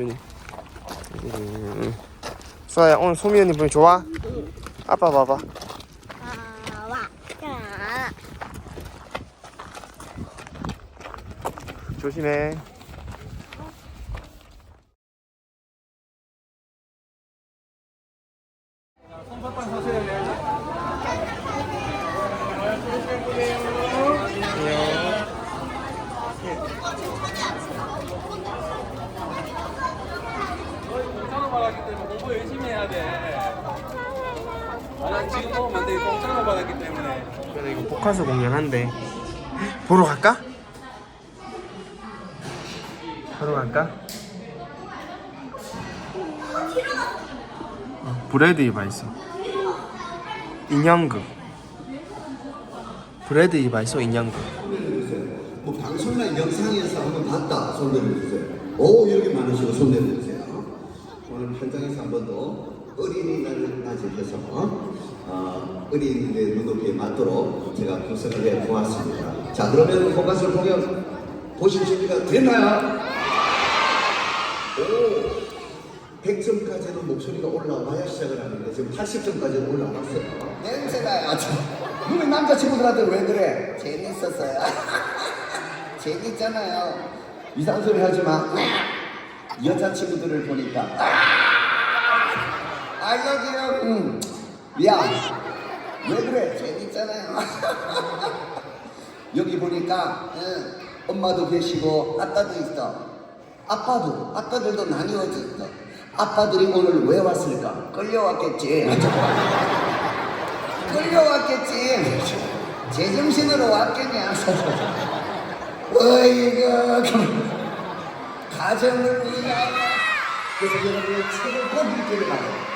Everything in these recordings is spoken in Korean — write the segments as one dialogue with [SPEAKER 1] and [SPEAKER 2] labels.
[SPEAKER 1] 준이. 음. 수아야 오늘 소미 언니 보니 좋아? 아빠 봐봐. 조심해.
[SPEAKER 2] 공짜로 받았기 때문에 공부 열심히 해야 돼. 아, 지금 먹으면 안 돼. 받았기 때문에.
[SPEAKER 1] 그래 이거 복화수 공연한대. 보러 갈까? 보러 갈까? 어, 브래드 이바 있어. 인형극. 브래드 이바 있어 인형극.
[SPEAKER 3] 뭐 방송이나 영상에서 한번 봤다 손 내려주세요. 오 이렇게 많으시고 손 내려주세요. 오늘 현장에서 한번 더 어린이날을 맞이해서 어, 어린이들의 눈높이에 맞도록 제가 분석을 해 보았습니다. 자 그러면 포커스를 보면 보실 준비가 됐나요? 오 100점까지는 목소리가 올라와야 시작을 하는데 지금 80점까지는 올라왔어요. 냄새나요. 너희 남자친구들한테 왜 그래? 재밌었어요. 재밌잖아요. 이상한 소리 하지 마. 여자친구들을 보니까. I love you. 응. 미안. 왜 그래? 재밌잖아요. 여기 보니까 응, 엄마도 계시고 아빠도 있어. 아빠도 아빠들도 나뉘어져 있어. 아빠들이 오늘 왜 왔을까? 끌려왔겠지. 끌려왔겠지. 제정신으로 왔겠냐? 어이구, 가정을 위하여. 그래서 여러분의 책을 꼭 읽기를 바래요.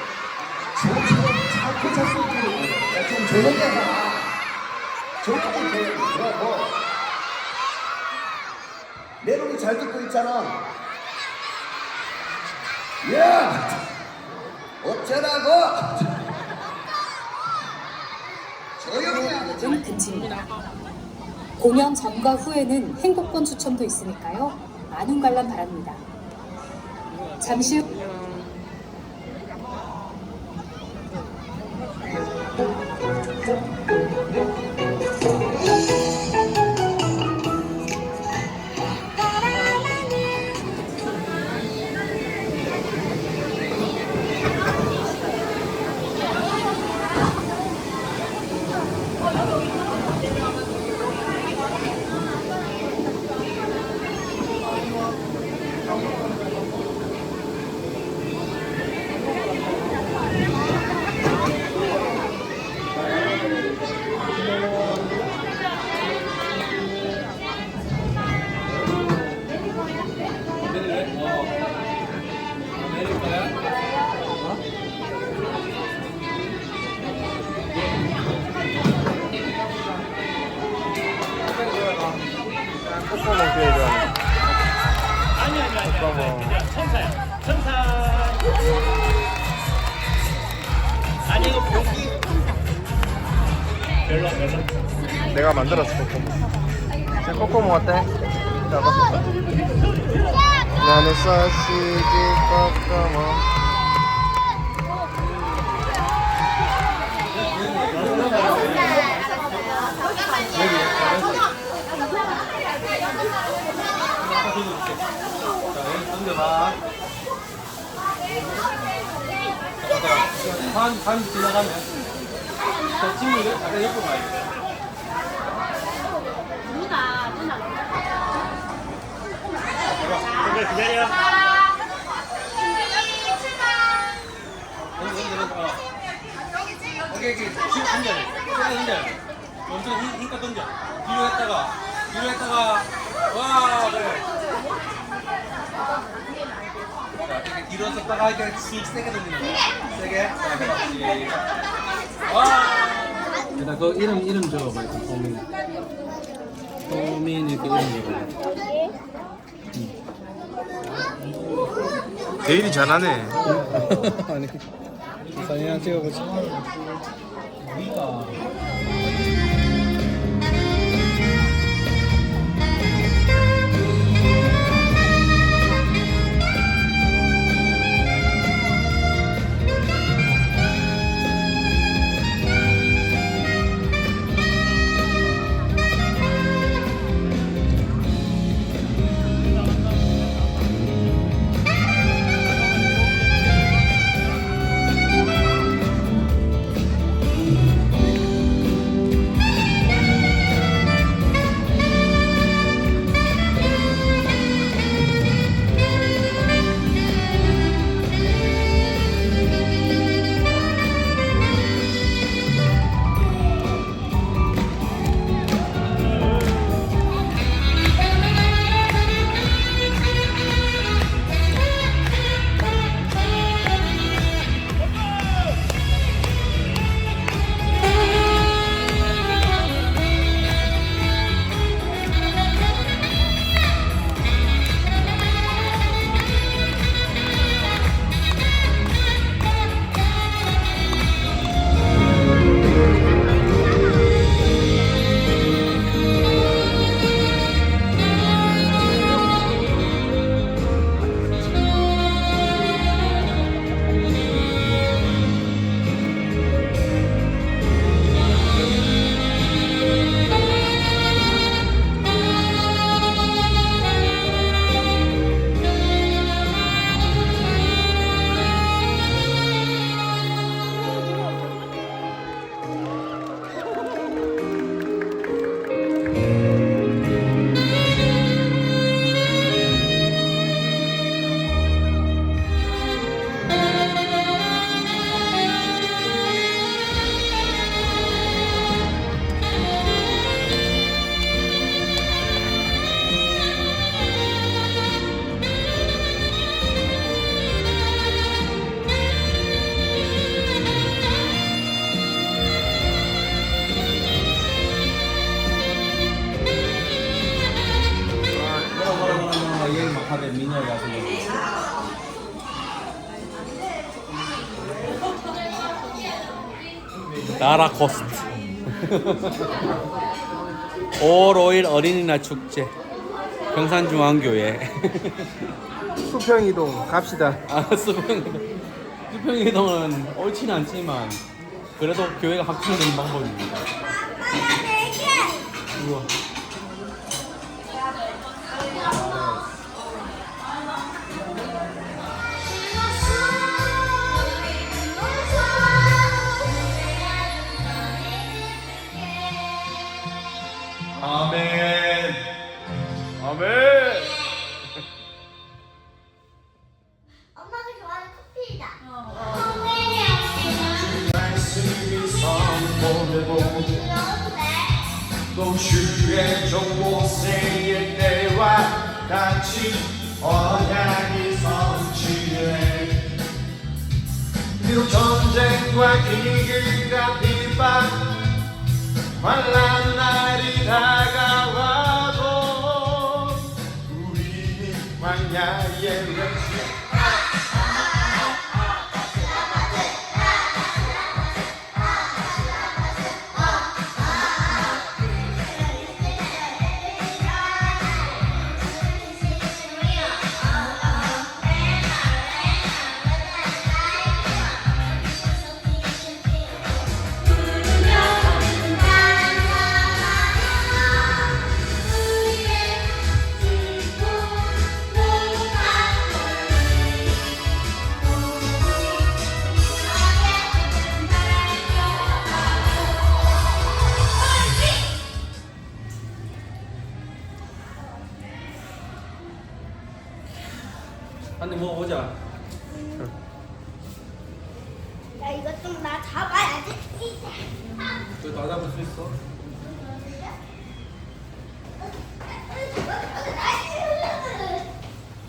[SPEAKER 3] 야, 좀 조용히 해봐. 조용히 조용히. 그러고. 내 놈이 잘 듣고 있잖아. 야! 어쩌라고? 조용히 하고
[SPEAKER 4] 은 금지입니다. 공연 전과 후에는 행복권 추첨도 있으니까요. 많은 관람 바랍니다. 잠시 후
[SPEAKER 1] 코코모 기회죠.
[SPEAKER 5] 아니 아니 아니? 아니 그냥 천사야 천사 아니 이거 여기 별로 별로
[SPEAKER 1] 내가 만들었어 코코모. 제 코코모 어때? 잡아. 나는 소시지 코코모.
[SPEAKER 2] 던져봐. 반, 반 지나가면. 저 친구들 잠깐 옆으로 가야 돼.
[SPEAKER 5] 그래 기다려
[SPEAKER 2] 던져, 던져, 던져. 어. 오케이, 오케이. 지금 던져. 지금 던져. 엄청 힘, 힘껏 던져. 뒤로 했다가, 뒤로 했다가, 와, 그래. 자, 뒤로 썼다가 이렇게 씩 세게 던지는 거야. 세게. 자, 해봐. 시작. 와. 일단 그 이름, 이름 적어봐. 일단 도민. 도민 이렇게 이름 적어봐.
[SPEAKER 1] 내일이 잘하네.
[SPEAKER 2] 아니, 사진 찍어보자. 나라 코스트. 5월 5일 어린이날 축제. 경산중앙교회.
[SPEAKER 1] 수평이동 갑시다.
[SPEAKER 2] 아 수평이동 수평이동은 옳지는 않지만 그래도 교회가 확충되는 방법입니다. 우와
[SPEAKER 6] 또 주의 종보세일 때와 같이 언약이 성취해 비록 전쟁과 기근과 비
[SPEAKER 7] 야 이거 좀 나 잡아야지.
[SPEAKER 2] 너다 잡을 수 있어?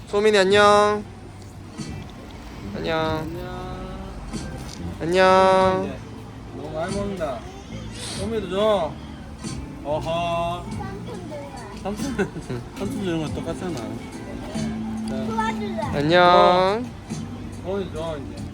[SPEAKER 1] 소민이 안녕. 안녕. 안녕.
[SPEAKER 2] 너무 많이 먹는다 소미도 줘 어허 삼촌 삼촌 주는 거 똑같잖아 자
[SPEAKER 7] 도와줄래.
[SPEAKER 1] 안녕.
[SPEAKER 2] 소미 줘 이제